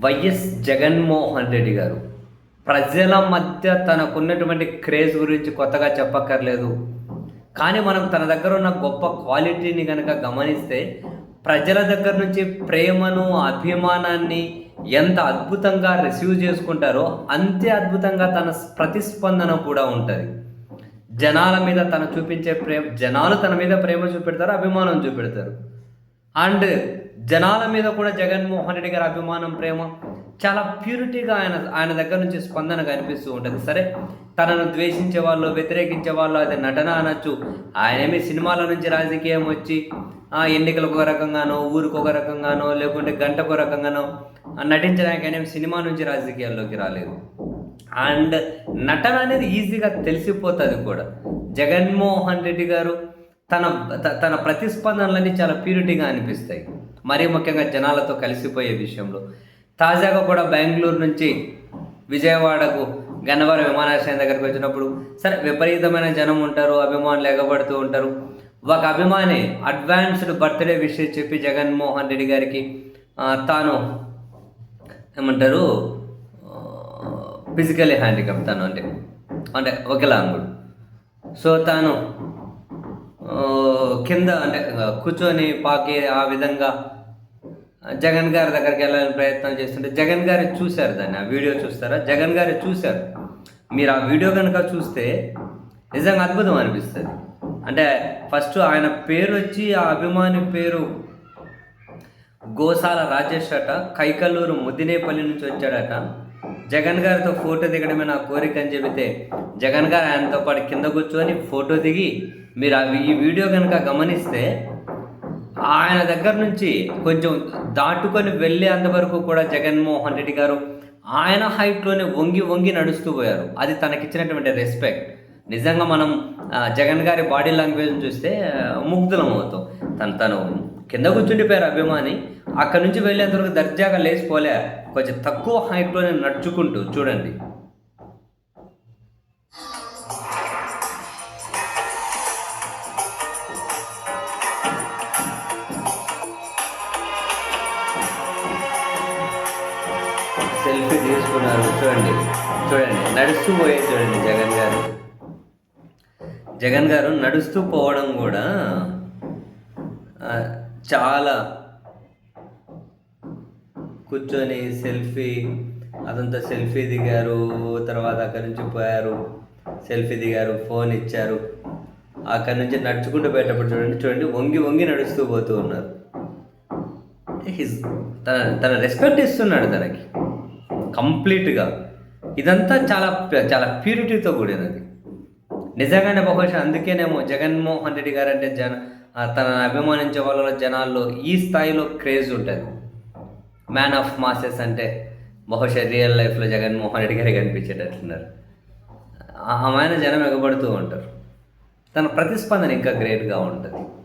YS Jaganmohan Reddy గారు. ప్రజల మధ్య తనకున్నటువంటి క్రేజ్ గురించి కొత్తగా చెప్పక్కర్లేదు. కానీ మనం తన దగ్గర ఉన్న గొప్ప క్వాలిటీని కనుక గమనిస్తే ప్రజల దగ్గర నుంచి ప్రేమను అభిమానాన్ని ఎంత అద్భుతంగా రిసీవ్ చేసుకుంటారో అంతే అద్భుతంగా తన ప్రతిస్పందన కూడా ఉంటుంది. జనాల మీద తన చూపించే ప్రేమ జనాలు తన మీద ప్రేమ చూపెడతారు అభిమానం చూపెడతారు. అండ్ జనాల మీద కూడా జగన్మోహన్ రెడ్డి గారి అభిమానం ప్రేమ చాలా ప్యూరిటీగా ఆయన ఆయన దగ్గర నుంచి స్పందన కనిపిస్తూ ఉంటుంది. సరే తనను ద్వేషించే వాళ్ళు వ్యతిరేకించే వాళ్ళు అది నటన అనొచ్చు. ఆయనేమి సినిమాల నుంచి రాజకీయం వచ్చి ఎన్నికలకు ఒక రకంగానో ఊరికి ఒక రకంగానో లేకుంటే గంటకు రకంగానో నటించడానికి ఆయన సినిమా నుంచి రాజకీయాల్లోకి రాలేదు. అండ్ నటన అనేది ఈజీగా తెలిసిపోతుంది కూడా. జగన్మోహన్ రెడ్డి గారు తన త- తన ప్రతిస్పందనలన్నీ చాలా ప్యూరిటీగా అనిపిస్తాయి. మరీ ముఖ్యంగా జనాలతో కలిసిపోయే విషయంలో. తాజాగా కూడా బెంగళూరు నుంచి విజయవాడకు గన్నవరం విమానాశ్రయం దగ్గరికి వచ్చినప్పుడు సరే విపరీతమైన జనం ఉంటారు అభిమానులు ఎగబడుతూ ఉంటారు. ఒక అభిమాని అడ్వాన్స్డ్ బర్త్డే విషయం చెప్పి జగన్మోహన్ రెడ్డి గారికి తాను ఏమంటారు ఫిజికలీ హ్యాండిక్యాప్ తను అంటే అంటే ఒకలాంగుడు సో తాను కింద అంటే కూర్చొని పాకి ఆ విధంగా జగన్ గారి దగ్గరికి వెళ్ళాలని ప్రయత్నం చేస్తుంటే జగన్ గారు చూశారు దాన్ని ఆ వీడియో చూస్తారా? జగన్ గారు చూశారు. మీరు ఆ వీడియో కనుక చూస్తే నిజంగా అద్భుతం అనిపిస్తుంది. అంటే ఫస్ట్ ఆయన పేరు వచ్చి ఆ అభిమాని పేరు గోసాల రాజేష్ అట కైకల్లూరు ముద్దినేపల్లి నుంచి వచ్చాడట. జగన్ గారితో ఫోటో దిగడమే నా కోరిక అని చెబితే జగన్ గారు ఆయనతో పాటు కింద కూర్చొని ఫోటో దిగి మీరు అవి ఈ వీడియో కనుక గమనిస్తే ఆయన దగ్గర నుంచి కొంచెం దాటుకొని వెళ్ళే అంతవరకు కూడా జగన్మోహన్ రెడ్డి గారు ఆయన హైట్లోనే వంగి వంగి నడుస్తూ పోయారు. అది తనకిచ్చినటువంటి రెస్పెక్ట్ నిజంగా మనం జగన్ గారి బాడీ లాంగ్వేజ్ చూస్తే ముగ్ధులం అవుతాం. తను తను కింద కూర్చుండిపోయారు అభిమాని. అక్కడి నుంచి వెళ్ళేంతవరకు దర్జాగా లేచిపోలే. కొంచెం తక్కువ హైట్లోనే నడుచుకుంటూ చూడండి. సెల్ఫీ తీసుకున్నారు. చూడండి చూడండి నడుస్తూ పోయే చూడండి జగన్ గారు. జగన్ గారు నడుస్తూ పోవడం కూడా చాలా కూర్చొని సెల్ఫీ అదంతా సెల్ఫీ దిగారు తర్వాత అక్కడి నుంచి పోయారు సెల్ఫీ దిగారు ఫోన్ ఇచ్చారు. అక్కడి నుంచి నడుచుకుంటూ పోయేటప్పుడు చూడండి చూడండి వంగి వంగి నడుస్తూ పోతూ ఉన్నారు. తన తన రెస్పెక్ట్ ఇస్తున్నాడు తనకి. కంప్లీట్గా ఇదంతా చాలా చాలా ప్యూరిటీతో కూడినది. నిజంగానే బహుశా అందుకేనేమో జగన్మోహన్ రెడ్డి గారు అంటే జన తనను అభిమానించే వాళ్ళ జనాల్లో ఈ స్థాయిలో క్రేజ్ ఉంటుంది. మ్యాన్ ఆఫ్ మాసెస్ అంటే బహుశా రియల్ లైఫ్లో జగన్మోహన్ రెడ్డి గారే కనిపించేటట్లున్నారు. ఆ- ఆమె జనం ఎగబడుతూ ఉంటారు. తన ప్రతిస్పందన ఇంకా గ్రేట్గా ఉంటుంది.